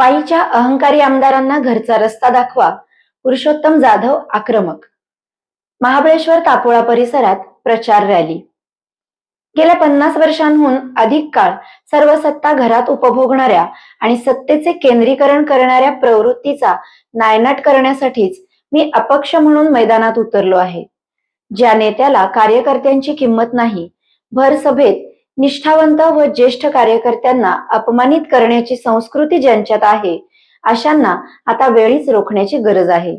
पायीच्या अहंकारी आमदारांना घरचा रस्ता दाखवा. पुरुषोत्तम जाधव आक्रमक. महाबळेश्वर तापोळा परिसरात प्रचार रॅली. गेल्या पन्नास वर्षांहून अधिक काळ सर्व सत्ता घरात उपभोगणाऱ्या आणि सत्तेचे केंद्रीकरण करणाऱ्या प्रवृत्तीचा नायनाट करण्यासाठीच मी अपक्ष म्हणून मैदानात उतरलो आहे. ज्या नेत्याला कार्यकर्त्यांची किंमत नाही भर सभेत निष्ठावंत व ज्येष्ठ कार्यकर्त्यांना अपमानित करण्याची संस्कृती ज्यांच्यात आहे अशांना आता वेळीच रोखण्याची गरज आहे.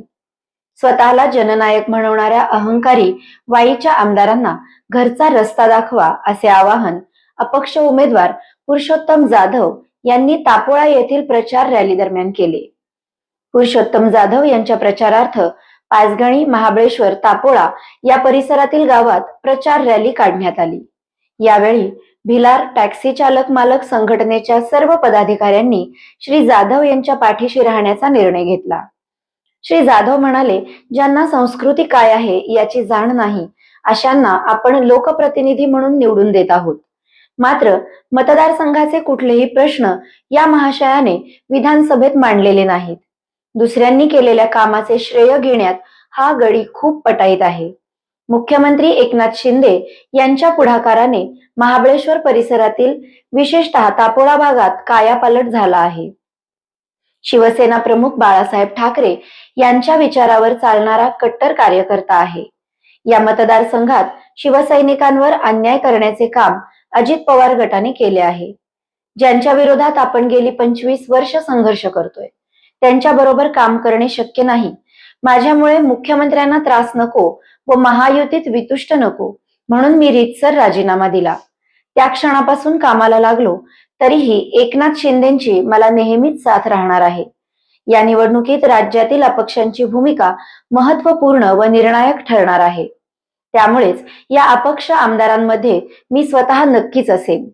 स्वतःला जननायक म्हणवणाऱ्या अहंकारी वाईच्या आमदारांना घरचा रस्ता दाखवा असे आवाहन अपक्ष उमेदवार पुरुषोत्तम जाधव यांनी तापोळा येथील प्रचार रॅली दरम्यान केले. पुरुषोत्तम जाधव यांच्या प्रचारार्थ पाचगणी महाबळेश्वर तापोळा या परिसरातील गावात प्रचार रॅली काढण्यात आली. यावेळी भिलार टॅक्सी चालक मालक संघटनेच्या सर्व पदाधिकाऱ्यांनी श्री जाधव यांच्या पाठीशी राहण्याचा निर्णय घेतला. श्री जाधव म्हणाले ज्यांना संस्कृती काय आहे याची जाण नाही अशांना आपण लोकप्रतिनिधी म्हणून निवडून देत आहोत. मात्र मतदारसंघाचे कुठलेही प्रश्न या महाशयाने विधानसभेत मांडलेले नाहीत. दुसऱ्यांनी केलेल्या कामाचे श्रेय घेण्यात हा गडी खूप पटाईत आहे. मुख्यमंत्री एकनाथ शिंदे यांच्या पुढाकाराने महाबळेश्वर परिसरातील विशेषतः तापोळा भागात कायापालट झाला आहे. शिवसेना प्रमुख बाळासाहेब ठाकरे यांच्या विचारावर चालणारा कट्टर कार्यकर्ता आहे. या मतदारसंघात शिवसैनिकांवर अन्याय करण्याचे काम अजित पवार गटाने केले आहे. ज्यांच्या विरोधात आपण गेली पंचवीस वर्ष संघर्ष करतोय. त्यांच्या बरोबर काम करणे शक्य नाही. माझ्यामुळे मुख्यमंत्र्यांना त्रास नको व महायुतीत वितुष्ट नको म्हणून मी रीतसर राजीनामा दिला. त्या क्षणापासून कामाला लागलो तरीही एकनाथ शिंदेची मला नेहमीच साथ राहणार आहे. या निवडणुकीत राज्यातील अपक्षांची भूमिका महत्त्वपूर्ण व निर्णायक ठरणार आहे. त्यामुळेच या अपक्ष आमदारांमध्ये मी स्वतः नक्कीच असेन.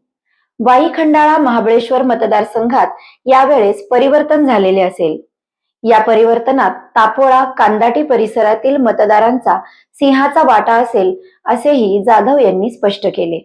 वाई खंडाळा महाबळेश्वर मतदारसंघात यावेळेस परिवर्तन झालेले असेल. या परिवर्तनात तापोळा कांदाटी परिसरातील मतदारांचा सिंहाचा वाटा असेल असेही जाधव यांनी स्पष्ट केले.